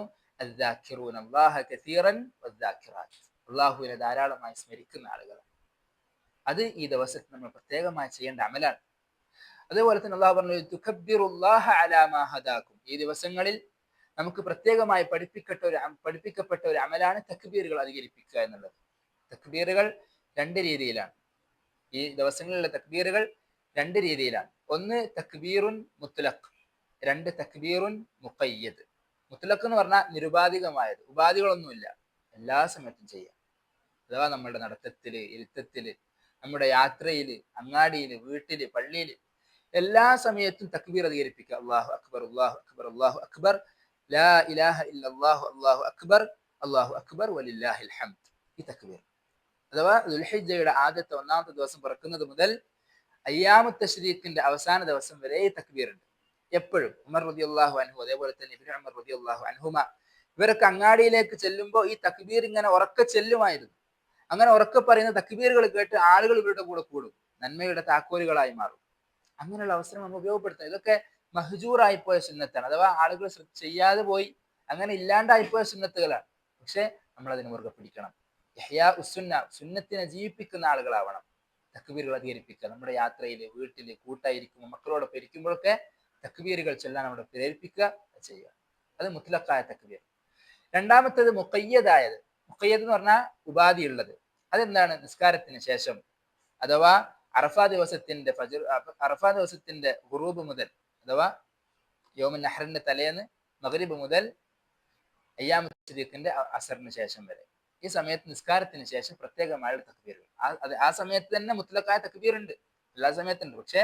അള്ളാഹുവിനെ ധാരാളമായി സ്മരിക്കുന്ന ആളുകൾ അത് ഈ ദിവസത്തിൽ നമ്മൾ പ്രത്യേകമായി ചെയ്യേണ്ട അമലാണ്. അതേപോലെ തന്നെ അള്ളാഹു പറഞ്ഞു ഈ ദിവസങ്ങളിൽ നമുക്ക് പ്രത്യേകമായി പഠിപ്പിക്കപ്പെട്ട ഒരു പഠിപ്പിക്കപ്പെട്ട ഒരു അമലാണ് തക്ബീറുകൾ അധികരിപ്പിക്കുക എന്നുള്ളത്. തക്ബീറുകൾ രണ്ട് രീതിയിലാണ്. ഈ ദിവസങ്ങളിലെ തക്ബീറുകൾ രണ്ട് രീതിയിലാണ്. ഒന്ന് തക്ബീറുൻ മുത്തലഖ് രണ്ട് തക്ബീറുൻ മുഖയ്യദ്. മുത്തലഖ് എന്ന് പറഞ്ഞാൽ നിരുപാധികമായത് ഉപാധികളൊന്നുമില്ല എല്ലാ സമയത്തും ചെയ്യാം. അഥവാ നമ്മുടെ നടത്തത്തിൽ ഇരുത്തത്തിൽ നമ്മുടെ യാത്രയിൽ അങ്ങാടിയിൽ വീട്ടിൽ പള്ളിയിൽ എല്ലാ സമയത്തും തക്ബീർ അധികരിപ്പിക്കുക. അള്ളാഹു അക്ബർ അള്ളാഹു അക്ബർ അള്ളാഹു അക്ബർ ലാ ഇലാഹ ഇല്ലല്ലാഹു അള്ളാഹു അക്ബർ അള്ളാഹു അക്ബർ വലില്ലാഹിൽ ഹംദ്. ഈ തക്ബീർ. അഥവാ ദുൽഹിജയുടെ ആദ്യത്തെ ഒന്നാമത്തെ ദിവസം പിറക്കുന്നത് മുതൽ അയ്യാമു തഷ്രീഖിന്റെ അവസാന ദിവസം വരെ തക്ബീറുണ്ട് എപ്പോഴും ഉമർ റബി അള്ളാഹു അൻഹു അതേപോലെ തന്നെ ഇബ്രാഹിം ഉമർ റബി അള്ളാഹു അൻഹുമ ഇവരൊക്കെ അങ്ങാടിയിലേക്ക് ചെല്ലുമ്പോൾ ഈ തക്ബീർ ഇങ്ങനെ ഉറക്കെ ചെല്ലുമായിരുന്നു. അങ്ങനെ ഉറക്കെ പറയുന്ന തക്ബീറുകൾ കേട്ട് ആളുകൾ ഇവരുടെ കൂടെ കൂടും. നന്മയുടെ താക്കോലുകളായി മാറും. അങ്ങനെയുള്ള അവസരം നമ്മൾ ഉപയോഗപ്പെടുത്താം ഇതൊക്കെ മഹജൂറായി പോയ സുന്നത്താണ്. അഥവാ ആളുകൾ ചെയ്യാതെ പോയി അങ്ങനെ ഇല്ലാണ്ടായി പോയ സുന്നത്തുകളാണ്. പക്ഷെ നമ്മൾ അതിന് മുറുകെ പിടിക്കണം. യഹ്യാ ഉസുന്ന സുന്നത്തിനെ ജീവിപ്പിക്കുന്ന ആളുകളാവണം. തക്ബീറുകൾ അധികരിപ്പിക്കുക. നമ്മുടെ യാത്രയിൽ വീട്ടിൽ കൂട്ടായിരിക്കുമ്പോൾ മക്കളോടൊപ്പം ഇരിക്കുമ്പോഴൊക്കെ തക്ബീറുകൾ ചൊല്ലാൻ നമ്മുടെ പ്രേരിപ്പിക്കുക ചെയ്യുക. അത് മുത്തലക്കായ തക്ബീർ. രണ്ടാമത്തേത് മുക്കയ്യതായത് മുക്കയ്യത് എന്ന് പറഞ്ഞാൽ ഉപാധിയുള്ളത്. അതെന്താണ്? നിസ്കാരത്തിന് ശേഷം അഥവാ അറഫ ദിവസത്തിന്റെ ഫജർ അറഫ ദിവസത്തിന്റെ ഗുറൂബ് മുതൽ അഥവാ യോമൻ നഹറിന്റെ തലേന്ന് മകരീബ് മുതൽ അയ്യാമത്തിന്റെ അസറിന് ശേഷം വരെ. ഈ സമയത്ത് നിസ്കാരത്തിന് ശേഷം പ്രത്യേകമായ തക്ബീറുകൾ അത് ആ സമയത്ത് തന്നെ മുത്തലക്കായ തക്ബീർ ഉണ്ട്. എല്ലാ സമയത്തുണ്ട് പക്ഷേ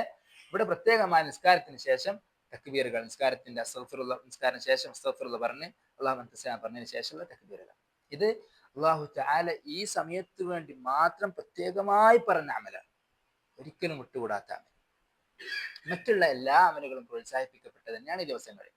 ഇവിടെ പ്രത്യേകമായ നിസ്കാരത്തിന് ശേഷം തക്ബീറുകൾ നിസ്കാരത്തിന്റെ അസ്തഫറുള്ള നിസ്കാരത്തിന് ശേഷം അസ്തഫറുള്ള പറഞ്ഞ് അള്ളാഹു മന്ത്രിസ്ലാം പറഞ്ഞതിന് ശേഷമുള്ള തക്ബീറുകൾ. ഇത് അള്ളാഹു ചാല ഈ സമയത്ത് വേണ്ടി മാത്രം പ്രത്യേകമായി പറഞ്ഞ അമല ഒരിക്കലും വിട്ടുകൂടാത്ത അമൽ. മറ്റുള്ള എല്ലാ അമലുകളും പ്രോത്സാഹിപ്പിക്കപ്പെട്ടത് തന്നെയാണ് ഈ ദിവസങ്ങളിൽ.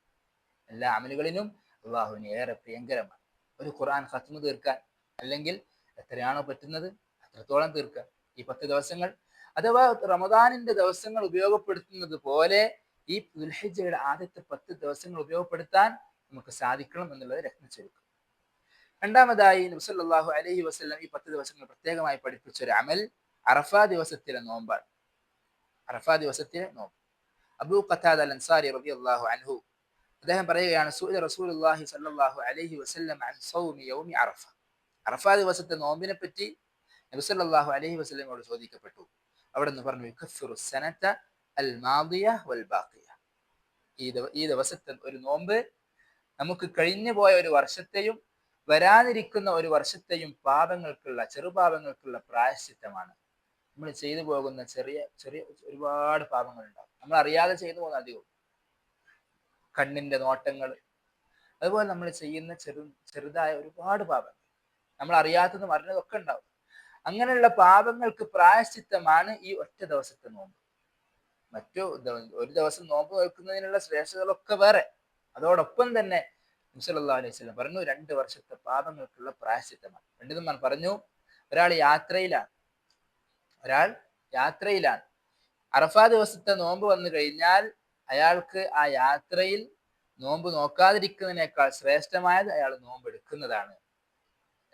എല്ലാ അമലുകളിലും അള്ളാഹുവിന് ഏറെ പ്രിയങ്കരമാണ്. ഒരു ഖുർആൻ ഹത്മ തീർക്കാൻ അല്ലെങ്കിൽ എത്രയാണോ പറ്റുന്നത് അത്രത്തോളം തീർക്കുക. ഈ പത്ത് ദിവസങ്ങൾ അഥവാ റമദാനിന്റെ ദിവസങ്ങൾ ഉപയോഗപ്പെടുത്തുന്നത് പോലെ ഈ ദുൽഹിജയുടെ ആദ്യത്തെ പത്ത് ദിവസങ്ങൾ ഉപയോഗപ്പെടുത്താൻ നമുക്ക് സാധിക്കണം എന്നുള്ളത് രത്നച്ചെടുക്കും രണ്ടാമതായി നബ്സല്ലാഹു അലഹി വസ്ലം ഈ പത്ത് ദിവസങ്ങൾ പ്രത്യേകമായി പഠിപ്പിച്ച ഒരു അമൽ അറഫ ദിവസത്തിലെ നോമ്പാണ്. അറഫ ദിവസത്തിലെ നോമ്പ്. അബു ഖത്താദ് അൽ അൻസാരി റബി അള്ളാഹു അൻഹു അദ്ദേഹം പറയുകയാണ് സൂര്യ റസൂലുള്ളാഹി സല്ലല്ലാഹു അലൈഹി വസല്ലം അൻ സൗമി യൗമി അറഫ. അറഫ ദിവസത്തെ നോമ്പിനെ പറ്റി നബി അലഹി വസ്ലമോട് ചോദിക്കപ്പെട്ടു. അവിടെ നിന്ന് പറഞ്ഞു വൽ ഈ ദിവസത്തെ ഒരു നോമ്പ് നമുക്ക് കഴിഞ്ഞു പോയ ഒരു വർഷത്തെയും വരാനിരിക്കുന്ന ഒരു വർഷത്തെയും പാപങ്ങൾക്കുള്ള ചെറുപാപങ്ങൾക്കുള്ള പ്രായശ്ചിത്തമാണ്. നമ്മൾ ചെയ്തു പോകുന്ന ചെറിയ ചെറിയ ഒരുപാട് പാപങ്ങൾ ഉണ്ടാവും നമ്മൾ അറിയാതെ ചെയ്തു പോകുന്ന അധികവും. കണ്ണിന്റെ നോട്ടങ്ങൾ. അതുപോലെ നമ്മൾ ചെയ്യുന്ന ചെറു ചെറുതായ ഒരുപാട് പാപങ്ങൾ. നമ്മൾ അറിയാത്തതും അറിഞ്ഞതൊക്കെ ഉണ്ടാവും. അങ്ങനെയുള്ള പാപങ്ങൾക്ക് പ്രായശ്ചിത്തമാണ് ഈ ഒറ്റ ദിവസത്തെ നോമ്പ്. മറ്റു ഒരു ദിവസം നോമ്പ് നോക്കുന്നതിനുള്ള ശ്രേഷ്ഠതകളൊക്കെ വേറെ. അതോടൊപ്പം തന്നെ മുസലല്ലാ അലൈഹി സ്വലം പറഞ്ഞു രണ്ട് വർഷത്തെ പാപങ്ങൾക്കുള്ള പ്രായശ്ചിത്തമാണ്. പണ്ഡിതന്മാർ പറഞ്ഞു ഒരാൾ യാത്രയിലാണ്. ഒരാൾ യാത്രയിലാണ്. അറഫാ ദിവസത്തെ നോമ്പ് വന്നു കഴിഞ്ഞാൽ അയാൾക്ക് ആ യാത്രയിൽ നോമ്പ് നോക്കാതിരിക്കുന്നതിനേക്കാൾ ശ്രേഷ്ഠമായത് അയാൾ നോമ്പ് എടുക്കുന്നതാണ്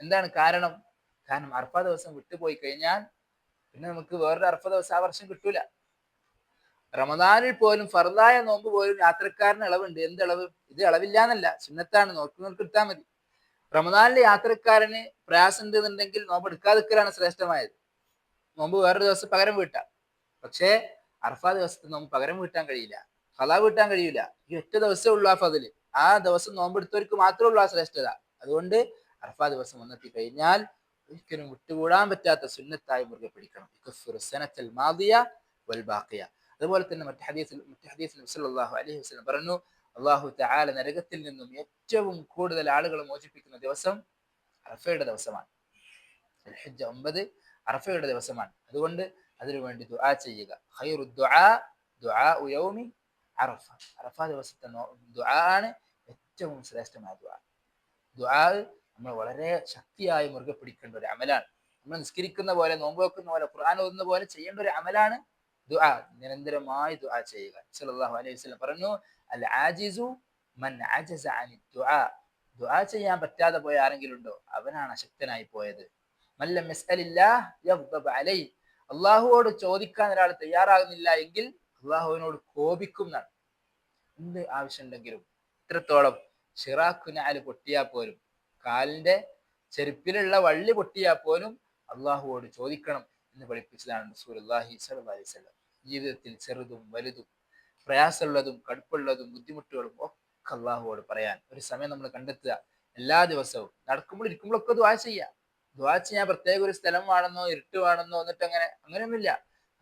എന്താണ് കാരണം? കാരണം അർഫ ദിവസം വിട്ടുപോയി കഴിഞ്ഞാൽ പിന്നെ നമുക്ക് വേറൊരു അർഫ ദിവസം ആ വർഷം കിട്ടൂല. റമദാനിൽ പോലും ഫർദായ നോമ്പ് പോലും യാത്രക്കാരന് ഇളവുണ്ട്. എന്ത് ഇളവ്? ഇത് ഇളവില്ലാന്നല്ല. സുന്നത്താണ്. നോക്കുന്നവർക്ക് എടുത്താൽ മതി. റമദാനിലെ യാത്രക്കാരന് പ്രയാസം ഉണ്ടെന്നുണ്ടെങ്കിൽ നോമ്പ് എടുക്കാതിരിക്കലാണ് ശ്രേഷ്ഠമായത്. നോമ്പ് വേറൊരു ദിവസം പകരം വീട്ടാം. പക്ഷേ അർഫ ദിവസത്തെ നോമ്പ് പകരം വീട്ടാൻ കഴിയില്ല. ഫല വീട്ടാൻ കഴിയില്ല. ഈ ഒറ്റ ദിവസമേ ഉള്ളൂ ആ ഫതിൽ. ആ ദിവസം നോമ്പെടുത്തവർക്ക് മാത്രമേ ഉള്ളൂ ആ ശ്രേഷ്ഠത. അതുകൊണ്ട് അർഫ ദിവസം വന്നെത്തി കഴിഞ്ഞാൽ ഒരിക്കലും വിട്ടുകൂടാൻ പറ്റാത്ത സുന്നത്തായി മുറുകെ പിടിക്കണം. സനത്തൽ മാദിയ വൽ ബാക്കിയ അതുപോലെ തന്നെ മറ്റു ഹദീസിൽ മറ്റു ഹദീസിൽ സല്ലല്ലാഹു അലൈഹി വസല്ലം പറഞ്ഞു അള്ളാഹു തആല നരകത്തിൽ നിന്നും ഏറ്റവും കൂടുതൽ ആളുകളെ മോചിപ്പിക്കുന്ന ദിവസം അറഫയുടെ ദിവസമാണ്. ദുൽഹിജ്ജ ഒമ്പത് അറഫയുടെ ദിവസമാണ്. അതുകൊണ്ട് അതിനുവേണ്ടി ദുആ ചെയ്യുക. ഖൈറു ദുആ ദുആ യൗമി അറഫ. അറഫ ദിവസത്തെ ദുആ ആണ് ഏറ്റവും ശ്രേഷ്ഠമായ ദുആ. ദുആ നമ്മൾ വളരെ ശക്തിയായി മുറുകെ പിടിക്കേണ്ട ഒരു അമലാണ്. നമ്മൾ നിസ്കരിക്കുന്ന പോലെ നോമ്പ് വെക്കുന്ന പോലെ ഖുർആൻ ഓതുന്ന പോലെ ചെയ്യേണ്ട ഒരു അമലാണ് ദുആ നിരന്തരമായി ദുആ ചെയ്യുക. സല്ലല്ലാഹു അലൈഹി വസല്ലം പറഞ്ഞു അൽ ആജിസു മൻ അജസ അനി ദുആ. ദുആ ചെയ്യാൻ പറ്റാതെ പോയ ആരെങ്കിലും ഉണ്ടോ? അവനാണ് അശക്തനായി പോയത്. മല്ലം യസ്അലില്ലാഹ് യഗ്ദബ് അലൈ അള്ളാഹുവോട് ചോദിക്കാൻ ഒരാൾ തയ്യാറാകുന്നില്ല എങ്കിൽ അള്ളാഹുവിനോട് കോപിക്കും എന്നാണ്. എന്ത് ആവശ്യമുണ്ടെങ്കിലും ഇത്രത്തോളം ഷിറാഖുനാല് പൊട്ടിയാൽ പോലും കാലിന്റെ ചെരുപ്പിലുള്ള വള്ളി പൊട്ടിയാൽ പോലും അള്ളാഹുവോട് ചോദിക്കണം എന്ന് പഠിപ്പിച്ചതാണ് അലൈഹി വസല്ലം. ജീവിതത്തിൽ ചെറുതും വലുതും പ്രയാസമുള്ളതും കടുപ്പുള്ളതും ബുദ്ധിമുട്ടുകളും ഒക്കെ അള്ളാഹുവോട് പറയാൻ. ഒരു സമയം നമ്മൾ കണ്ടെത്തുക. എല്ലാ ദിവസവും നടക്കുമ്പോൾ ഇരിക്കുമ്പോഴൊക്കെ ദ്വാ ചെയ്യുക. ദ്വാ ചെയ്യാൻ പ്രത്യേക ഒരു സ്ഥലം വേണമെന്നോ ഇരുട്ട് വേണമെന്നോ എന്നിട്ട് അങ്ങനെ അങ്ങനെയൊന്നുമില്ല.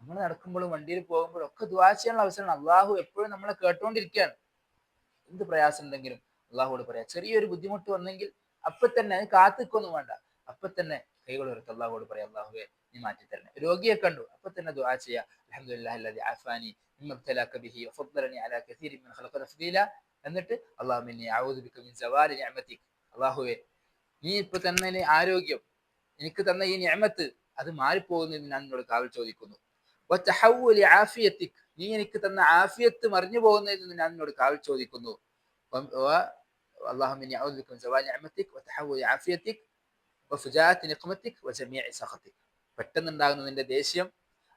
നമ്മൾ നടക്കുമ്പോഴും വണ്ടിയിൽ പോകുമ്പോഴും ഒക്കെ ദ്വാ ചെയ്യാനുള്ള അവസരമാണ്. അള്ളാഹു എപ്പോഴും നമ്മളെ കേട്ടുകൊണ്ടിരിക്കുകയാണ്. എന്ത് പ്രയാസം ഉണ്ടെങ്കിലും അള്ളാഹുവോട് പറയാം. ചെറിയൊരു ബുദ്ധിമുട്ട് വന്നെങ്കിൽ അപ്പൊ തന്നെ കാത്തിക്കൊന്നും വേണ്ട. അപ്പൊ തന്നെ കൈകൾ ഉയർത്ത് അള്ളാഹുവോട് പറയാം അള്ളാഹുവെ നീ മാറ്റി തരണേ. രോഗിയെ കണ്ടു. അപ്പൊ തന്നെ ദുആ ചെയ്യാ. അൽഹംദുലില്ലാഹി ആഫാനി മിമ്മ ഇബ്തലാക ബിഹി വഫദ്ദലനി അലാ കസീരി മിൻ ഖലഖ തഫ്ദീല എന്നിട്ട് അഊദു ബിക മിൻ നീ ഇപ്പൊ തന്നെ ആരോഗ്യം എനിക്ക് തന്ന ഈ നിഅമത്ത് അത് മാറിപ്പോകുന്നതിന് ഞാൻ നിന്നോട് കാവൽ ചോദിക്കുന്നു. നീ എനിക്ക് തന്ന ആഫിയത്ത് മറിഞ്ഞു പോകുന്നതിൽ നിന്ന് ഞാൻ നിന്നോട് കാവൽ ചോദിക്കുന്നു. اللهم اني اعوذ بك من زوال نعمتك وتحول عافيتك وفجاءة نقمتك وجميع سخطك പെട്ടെന്നുണ്ടാകുന്ന നിന്റെ ദേഷ്യം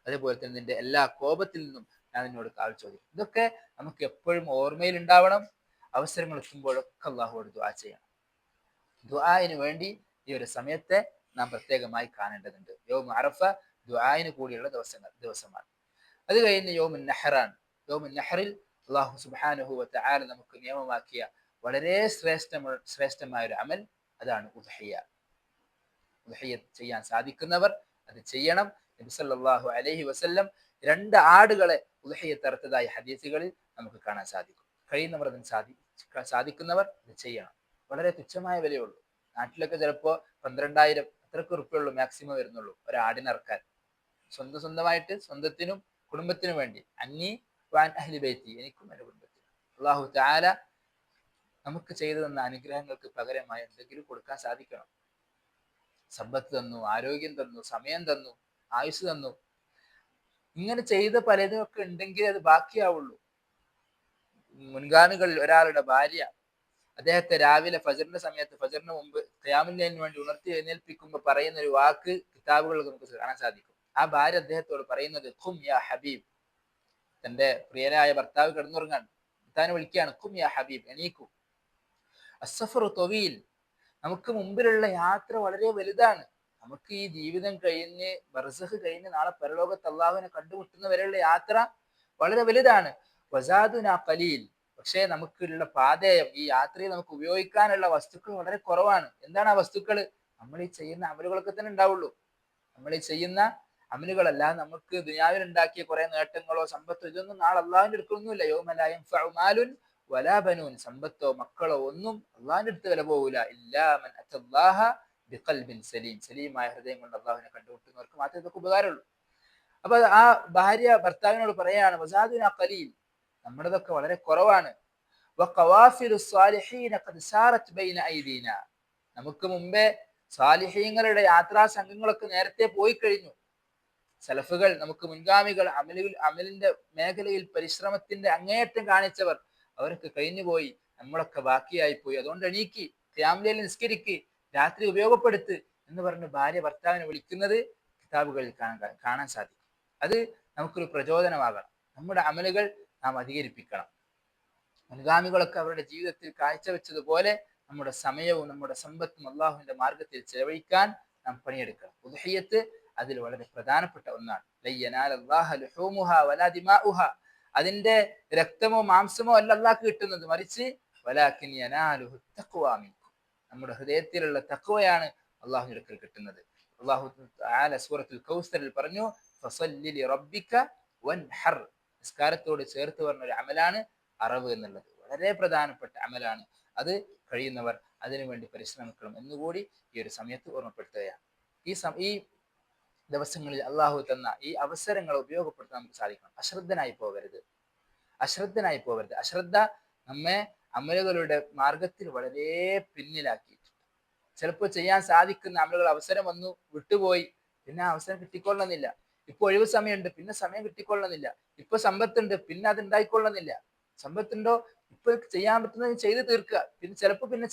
അതേപോലെ തന്നെ നിന്റെ എല്ലാ കോപത്തിൽ നിന്നും ഞാൻ നിന്നോട് കാൽ ചോദിക്കും ഇതൊക്കെ നമുക്ക് എപ്പോഴും ഓർമ്മയിൽ ഉണ്ടാവണം അവസരങ്ങൾ എത്തുമ്പോഴൊക്കെ അള്ളാഹുവോട് ദുആ ചെയ്യണം ദുആന് വേണ്ടി ഈ ഒരു സമയത്തെ നാം പ്രത്യേകമായി കാണേണ്ടതുണ്ട് യോം അറഫ ദുആന് കൂടിയുള്ള ദിവസങ്ങൾ ദിവസമാണ് അത് കഴിഞ്ഞ് യോമുൻ നെഹ്റാൻ യോമുൻ നെഹറിൽ അള്ളാഹു സുബാനുഹു വത്തആല നമുക്ക് നിയമമാക്കിയ വളരെ ശ്രേഷ്ഠമ ശ്രേഷ്ഠമായ ഒരു അമൽ അതാണ് ഉദ്ഹയ്യ ഉദ്ഹയ്യ ചെയ്യാൻ സാധിക്കുന്നവർ അത് ചെയ്യണം. നബി സല്ലല്ലാഹു അലൈഹി വസല്ലം രണ്ട് ആടുകളെ ഉദ്ഹയ്യ തറുത്തതായ ഹദീസുകളിൽ നമുക്ക് കാണാൻ സാധിക്കും. കഴിയുന്നവർ അതിന് സാധി സാധിക്കുന്നവർ ഇത് ചെയ്യണം. വളരെ തുച്ഛമായ വിലയുള്ളൂ. നാട്ടിലൊക്കെ ചിലപ്പോ പന്ത്രണ്ടായിരം അത്രയ്ക്ക് ഉറുപ്പുള്ളൂ മാക്സിമം വരുന്നുള്ളൂ ഒരാടിനിറക്കാൻ സ്വന്തം സ്വന്തമായിട്ട് സ്വന്തത്തിനും കുടുംബത്തിനും വേണ്ടി. അന്നി വാൻ അഹ്ലി ബൈത്തി എനിക്കും എന്റെ കുടുംബത്തിനും. അള്ളാഹു താല നമുക്ക് ചെയ്തു തന്ന അനുഗ്രഹങ്ങൾക്ക് പകരമായി എന്തെങ്കിലും കൊടുക്കാൻ സാധിക്കണം. സമ്പത്ത് തന്നു ആരോഗ്യം തന്നു സമയം തന്നു ആയുസ് തന്നു. ഇങ്ങനെ ചെയ്ത പലതും ഒക്കെ ഉണ്ടെങ്കിൽ അത് ബാക്കിയാവുള്ളൂ. മുൻഗാമികളിൽ ഒരാളുടെ ഭാര്യ അദ്ദേഹത്തെ രാവിലെ ഫജറിന്റെ സമയത്ത് ഫജറിന് മുമ്പ് ഖയാമിന് വേണ്ടി ഉണർത്തി എഴുന്നേൽപ്പിക്കുമ്പോൾ പറയുന്ന ഒരു വാക്ക് കിതാബുകളിൽ നമുക്ക് കാണാൻ സാധിക്കും. ആ ഭാര്യ അദ്ദേഹത്തോട് പറയുന്നത് ഖും യാ ഹബീബ്. തന്റെ പ്രിയനായ ഭർത്താവ് കിടന്നുറങ്ങാൻ താൻ വിളിക്കുകയാണ് ഖും യാ ഹബീബ് എണീക്കൂ. അസഫറു തൊവീൽ. നമുക്ക് മുമ്പിലുള്ള യാത്ര വളരെ വലുതാണ്. നമുക്ക് ഈ ജീവിതം കഴിഞ്ഞ് ബർസഹ് കഴിഞ്ഞ് നാളെ പരലോകത്ത് അള്ളാഹുവിനെ കണ്ടുമുട്ടുന്ന വരെയുള്ള യാത്ര വളരെ വലുതാണ്. വസാദുന കലീൽ പക്ഷേ നമുക്കുള്ള പാതയം ഈ യാത്രയിൽ നമുക്ക് ഉപയോഗിക്കാനുള്ള വസ്തുക്കൾ വളരെ കുറവാണ്. എന്താണ് ആ വസ്തുക്കൾ? നമ്മൾ ഈ ചെയ്യുന്ന അമലുകളൊക്കെ തന്നെ ഉണ്ടാവുള്ളൂ. നമ്മൾ ഈ ചെയ്യുന്ന അമലുകളല്ല നമുക്ക് ദുനിയാവിൽ ഉണ്ടാക്കിയ കുറെ നേട്ടങ്ങളോ സമ്പത്തോ ഇതൊന്നും നാളെ അള്ളാഹുവിന്റെ അടുക്കൊന്നുമില്ല യോമലായും വലാബനൂൻ സമ്പത്തോ മക്കളോ ഒന്നും അള്ളാഹിന്റെ അടുത്ത് വില പോകില്ല ഇല്ലാമൻ അത്തല്ലാഹ ബിഖൽബിൻ സലീം. സലീമായ ഹൃദയം കൊണ്ട് അള്ളാഹുവിനെ കണ്ടുമുട്ടുന്നവർക്ക് മാത്രമേ ഇതൊക്കെ ഉപകാരമുള്ളൂ. അപ്പൊ ആ ഭാര്യ ഭർത്താവിനോട് പറയാണ് വസാദുന കലീൽ നമ്മുടെതൊക്കെ വളരെ കുറവാണ്. നമുക്ക് മുമ്പേ സാലിഹീങ്ങളുടെ യാത്രാ സംഘങ്ങളൊക്കെ നേരത്തെ പോയി കഴിഞ്ഞു. സലഫുകൾ നമുക്ക് മുൻഗാമികൾ അമലിൽ അമലിന്റെ മേഖലയിൽ പരിശ്രമത്തിന്റെ അങ്ങേയറ്റം കാണിച്ചവർ അവരൊക്കെ കഴിഞ്ഞുപോയി നമ്മളൊക്കെ ബാക്കിയായി പോയി. അതുകൊണ്ട് എണീക്ക് ക്യാമ്ലയിൽ നിസ്കരിക്ക് രാത്രി ഉപയോഗപ്പെടുത്ത് എന്ന് പറഞ്ഞ് ഭാര്യ ഭർത്താവിനെ വിളിക്കുന്നത് കിതാബുകളിൽ കാണാൻ കാണാൻ സാധിക്കും. അത് നമുക്കൊരു പ്രചോദനമാകണം. നമ്മുടെ അമലുകൾ നാം അധികരിപ്പിക്കണം. മുൻഗാമികളൊക്കെ അവരുടെ ജീവിതത്തിൽ കാഴ്ചവെച്ചതുപോലെ നമ്മുടെ സമയവും നമ്മുടെ സമ്പത്തും അള്ളാഹുവിന്റെ മാർഗത്തിൽ ചെലവഴിക്കാൻ നാം പണിയെടുക്കണം. ഉദഹയ്യത്ത് അതിൽ വളരെ പ്രധാനപ്പെട്ട ഒന്നാണ്. ലയ്യനാൽ അള്ളാഹ ലുഹൂമുഹ വലാ ദിമാഉഹ. അതിന്റെ രക്തമോ മാംസമോ അല്ല അള്ളാഹ് കിട്ടുന്നത്. മറിച്ച് നമ്മുടെ ഹൃദയത്തിലുള്ള തഖ്വയാണ് അള്ളാഹുവിന്റെ അടുക്കൽ കിട്ടുന്നത്. അള്ളാഹു സൂറത്തുൽ കൗസറിൽ പറഞ്ഞു ഫസല്ലി വൻഹർ. നിസ്കാരത്തോട് ചേർത്ത് പറഞ്ഞ ഒരു അമലാണ് അറവ് എന്നുള്ളത്. വളരെ പ്രധാനപ്പെട്ട അമലാണ്. അത് കഴിയുന്നവർ അതിനുവേണ്ടി പരിശ്രമിക്കണം എന്നുകൂടി ഈ ഒരു സമയത്ത് ഓർമ്മപ്പെടുത്തുകയാണ്. ഈ ഈ ദിവസങ്ങളിൽ അള്ളാഹു തന്ന ഈ അവസരങ്ങൾ ഉപയോഗപ്പെടുത്താൻ നമുക്ക് സാധിക്കണം. അശ്രദ്ധനായി പോകരുത്. അശ്രദ്ധനായി പോകരുത്. അശ്രദ്ധ നമ്മെ അമലുകളുടെ മാർഗത്തിൽ വളരെ പിന്നിലാക്കിയിട്ടുണ്ട്. ചിലപ്പോൾ ചെയ്യാൻ സാധിക്കുന്ന അമലുകൾ അവസരം വന്നു വിട്ടുപോയി. പിന്നെ അവസരം കിട്ടിക്കൊള്ളണമെന്നില്ല ഇപ്പൊ ഒഴിവ് സമയമുണ്ട് പിന്നെ സമയം കിട്ടിക്കൊള്ളണമെന്നില്ല ഇപ്പൊ സമ്പത്തുണ്ട് പിന്നെ അത് ഉണ്ടായിക്കൊള്ളണമെന്നില്ല സമ്പത്തുണ്ടോ? ഇപ്പൊ ചെയ്യാൻ പറ്റുന്നത് ചെയ്ത് തീർക്കുക. പിന്നെ ചിലപ്പോൾ പിന്നെ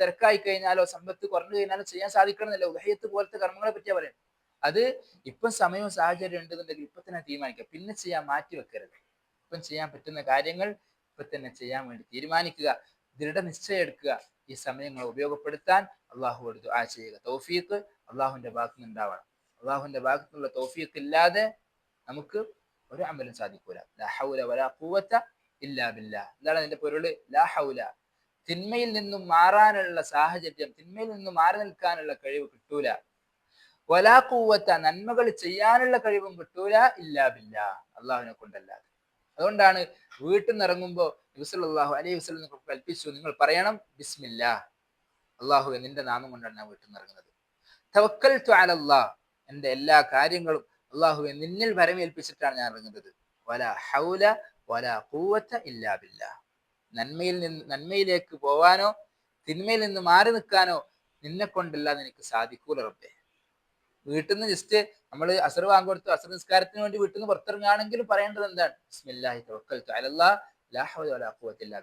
തിരക്കായി കഴിഞ്ഞാലോ സമ്പത്ത് കുറഞ്ഞു കഴിഞ്ഞാലോ ചെയ്യാൻ സാധിക്കണമെന്നില്ല. ഉദയത്ത് പോലത്തെ കർമ്മങ്ങളെ പറ്റിയാ പറയാം അത് ഇപ്പം സമയവും സാഹചര്യം ഉണ്ടെന്നുണ്ടെങ്കിൽ ഇപ്പൊ തന്നെ തീരുമാനിക്കുക പിന്നെ ചെയ്യാൻ മാറ്റി വെക്കരുത്. ഇപ്പം ചെയ്യാൻ പറ്റുന്ന കാര്യങ്ങൾ ഇപ്പൊ തന്നെ ചെയ്യാൻ വേണ്ടി തീരുമാനിക്കുക. ദൃഢനിശ്ചയം എടുക്കുക ഈ സമയങ്ങൾ ഉപയോഗപ്പെടുത്താൻ അള്ളാഹുവോട് ദുആ ചെയ്യുക. തൗഫീഖ് അള്ളാഹുവിന്റെ ഭാഗത്ത് ഉണ്ടാവണം. അള്ളാഹുവിന്റെ ഭാഗത്തുനിന്നുള്ള തൗഫീഖ് ഇല്ലാതെ നമുക്ക് ഒരു അമലും സാധിക്കൂല. ലാ ഹൗല വലാ ഖുവത ഇല്ലാ ബില്ലാ. എന്താണ് അതിന്റെ പൊരുൾ ലാ ഹൗല. തിന്മയിൽ നിന്നും മാറാനുള്ള സാഹചര്യം തിന്മയിൽ നിന്നും മാറി നിൽക്കാനുള്ള കഴിവ് കിട്ടൂല. വലാ കൂവത്ത നന്മകൾ ചെയ്യാനുള്ള കഴിവും കിട്ടൂല ഇല്ലാ ബില്ലാ. അള്ളാഹുവിനെ കൊണ്ടല്ലാതെ. അതുകൊണ്ടാണ് വീട്ടിൽ നിന്ന് ഇറങ്ങുമ്പോൾ നബിസല്ലാഹു അലൈഹി വസ്ലം കൽപ്പിച്ചു. നിങ്ങൾ പറയണം ബിസ്മില്ല. അള്ളാഹു നിന്റെ നാമം കൊണ്ടാണ് ഞാൻ വീട്ടിൽ നിന്ന് ഇറങ്ങുന്നത്. തവക്കൽ എന്റെ എല്ലാ കാര്യങ്ങളും അള്ളാഹുവെ നിന്നിൽ വരമേൽപ്പിച്ചിട്ടാണ് ഞാൻ ഇറങ്ങുന്നത്. വല ഹൗല വല കൂവത്ത ഇല്ലാ ബില്ലാ. നന്മയിൽ നിന്ന് നന്മയിലേക്ക് പോവാനോ തിന്മയിൽ നിന്ന് മാറി നിൽക്കാനോ നിന്നെ കൊണ്ടല്ലാതെ എനിക്ക് സാധിക്കൂല റബ്ബേ. വീട്ടിൽ നിന്ന് ജസ്റ്റ് നമ്മൾ അസർ വാങ്ങിക്കൊടുത്തു അസർ നിസ്കാരത്തിന് വേണ്ടി വീട്ടിൽ നിന്ന് പുറത്തിറങ്ങുകയാണെങ്കിലും പറയേണ്ടത് എന്താണ്? ബിസ്മില്ലാഹി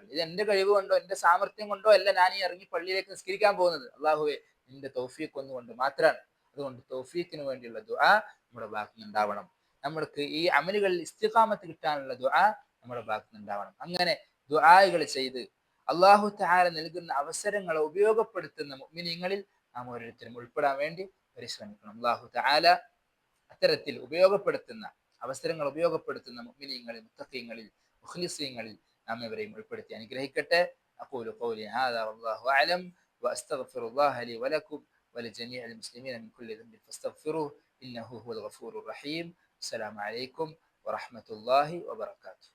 ഇത് എന്റെ കഴിവ് കൊണ്ടോ എന്റെ സാമർഥ്യം കൊണ്ടോ അല്ല ഞാൻ ഈ ഇറങ്ങി പള്ളിയിലേക്ക് നിസ്കരിക്കാൻ പോകുന്നത്. അള്ളാഹുവെ നിന്റെ തൗഫീഖ് ഒന്നുകൊണ്ട് മാത്രമാണ്. അതുകൊണ്ട് തൗഫീഖിന് വേണ്ടിയുള്ള ദുആ നമ്മുടെ ബാക്കി ഉണ്ടാവണം നമ്മൾക്ക് ഈ അമലുകളിൽ ഇസ്തിഖാമത്ത് കിട്ടാനുള്ള ദുആ നമ്മുടെ ബാക്കി ഉണ്ടാവണം അങ്ങനെ ദുആകൾ ചെയ്ത് അള്ളാഹു താര നൽകുന്ന അവസരങ്ങളെ ഉപയോഗപ്പെടുത്തുന്ന മുഅ്മിനീങ്ങളിൽ നാം ഓരോരുത്തരും ഉൾപ്പെടാൻ വേണ്ടി പരിശ്രമിക്കണം അള്ളാഹു തആല അത്തരത്തിൽ ഉപയോഗപ്പെടുത്തുന്ന അവസരങ്ങൾ ഉപയോഗപ്പെടുത്തുന്ന മുഅ്മിനീങ്ങളിൽ മുത്തഖീങ്ങളിൽ മുഖ്ലിസീങ്ങളിൽ നാം ഇവരെയും ഉൾപ്പെടുത്തി അനുഗ്രഹിക്കട്ടെ أقول قولي هذا والله أعلم وأستغفر الله لي ولكم ولجميع المسلمين من كل ذنب فاستغفروه إنه هو الغفور الرحيم السلام عليكم ورحمة الله وبركاته